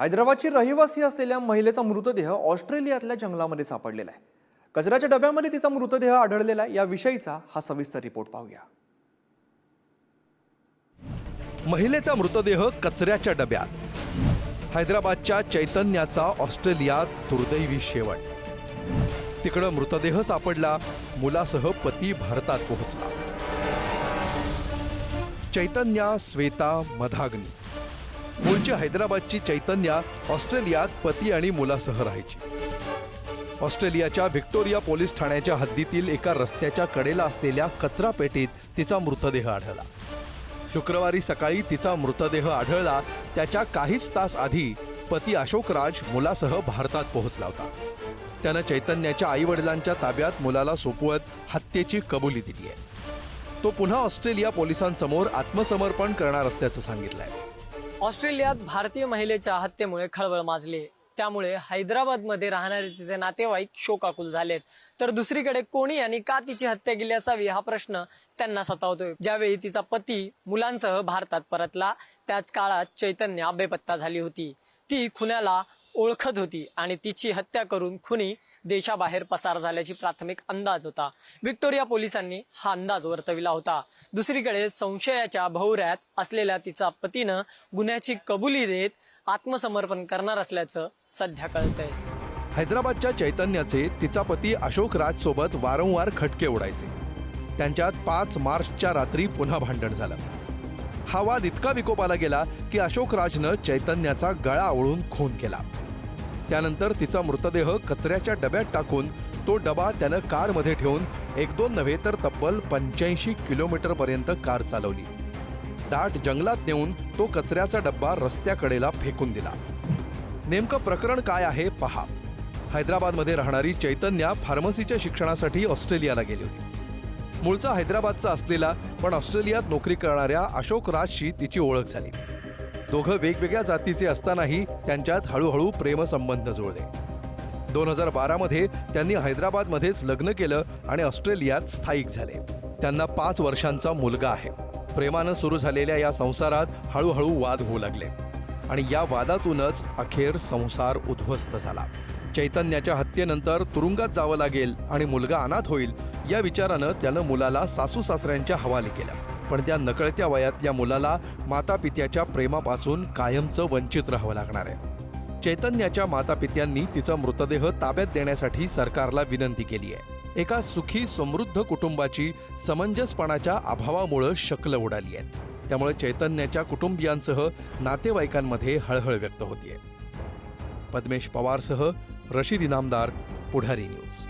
हैदराबादची रहिवासी असलेल्या महिलेचा मृतदेह ऑस्ट्रेलियातल्या जंगलामध्ये सापडलेला आहे. कचऱ्याच्या डब्यामध्ये तिचा मृतदेह आढळलेला आहे. याविषयीचा हा सविस्तर रिपोर्ट पाहूया. महिलेचा मृतदेह कचऱ्याच्या डब्यात. हैदराबादच्या चैतन्याचा ऑस्ट्रेलियात दुर्दैवी शेवट. तिकडं मृतदेह सापडला मुलासह पती भारतात पोहोचला. चैतन्या श्वेता मधाग्नी. मूळची हैदराबादची चैतन्या ऑस्ट्रेलियात पती आणि मुलासह राहायची. ऑस्ट्रेलियाच्या व्हिक्टोरिया पोलीस ठाण्याच्या हद्दीतील एका रस्त्याच्या कडेला असलेल्या कचरा पेटीत तिचा मृतदेह आढळला. शुक्रवारी सकाळी तिचा मृतदेह आढळला त्याच्या काहीच तास आधी पती अशोक राज मुलासह भारतात पोहोचला होता. त्यानं चैतन्याच्या आई वडिलांच्या ताब्यात मुलाला सोपवत हत्येची कबुली दिली आहे तो पुन्हा ऑस्ट्रेलिया पोलिसांसमोर आत्मसमर्पण करणार असल्याचं सांगितलं आहे ऑस्ट्रेलियात भारतीय महिलेच्या हत्येमुळे खळबळ माजली. त्यामुळे हैदराबादमध्ये राहणारे तिचे नातेवाईक शोकाकुल झालेत. तर दुसरीकडे कोणी आणि का तिची हत्या केली असावी हा प्रश्न त्यांना सतावतोय. ज्यावेळी तिचा पती मुलांसह भारतात परतला त्याच काळात चैतन्य बेपत्ता झाली होती. ती खुन्याला ओळखत होती आणि तिची हत्या करून खुनी देशाबाहेर पसार झाल्याची प्राथमिक अंदाज होता. व्हिक्टोरिया पोलिसांनी हा अंदाज वर्तविला होता. दुसरीकडे संशयाच्या भोवऱ्यात असलेल्या तिचा पतीनं गुन्ह्याची कबुली देत आत्मसमर्पण करणार असल्याचं सध्या कळतंय. हैदराबादच्या चैतन्याचे तिचा पती अशोक राज सोबत वारंवार खटके उडायचे. त्यांच्यात पाच मार्चच्या रात्री पुन्हा भांडण झालं. हा वाद इतका विकोपाला गेला की अशोक राजनं चैतन्याचा गळा आवळून खून केला. त्यानंतर तिचा मृतदेह कचऱ्याच्या डब्यात टाकून तो डबा त्यानं कारमध्ये ठेवून एक दोन नव्हे तर तब्बल पंच्याऐंशी किलोमीटरपर्यंत कार चालवली. दाट जंगलात नेऊन तो कचऱ्याचा डब्बा रस्त्याकडेला फेकून दिला. नेमकं प्रकरण काय आहे पहा. हैदराबादमध्ये राहणारी चैतन्या फार्मसीच्या शिक्षणासाठी ऑस्ट्रेलियाला गेली होती. मूळचा हैदराबादचा असलेला पण ऑस्ट्रेलियात नोकरी करणाऱ्या अशोक राजशी तिची ओळख झाली. दोघं वेगवेगळ्या जातीचे असतानाही त्यांच्यात हळूहळू प्रेमसंबंध जुळले. दोन हजार बारामध्ये त्यांनी हैदराबादमध्येच लग्न केलं आणि ऑस्ट्रेलियात स्थायिक झाले. त्यांना पाच वर्षांचा मुलगा आहे. प्रेमानं सुरू झालेल्या या संसारात हळूहळू वाद होऊ लागले. आणि या वादातूनच अखेर संसार उद्ध्वस्त झाला. चैतन्याच्या हत्येनंतर तुरुंगात जावं लागेल आणि मुलगा अनाथ होईल या विचारानं त्यानं मुलाला सासू सासऱ्यांच्या हवाले केलं. पण त्या नकळत्या वयातल्या मुलाला मातापित्याच्या प्रेमापासून कायमचं वंचित राहावं लागणार आहे. चैतन्याच्या मातापित्यांनी तिचा मृतदेह ताब्यात देण्यासाठी सरकारला विनंती केली आहे. एका सुखी समृद्ध कुटुंबाची समंजसपणाच्या अभावामुळं शकलं उडाली आहे त्यामुळे चैतन्याच्या कुटुंबियांसह नातेवाईकांमध्ये हळहळ व्यक्त होतीये. पद्मेश पवारसह रशीद इनामदार पुढारी न्यूज.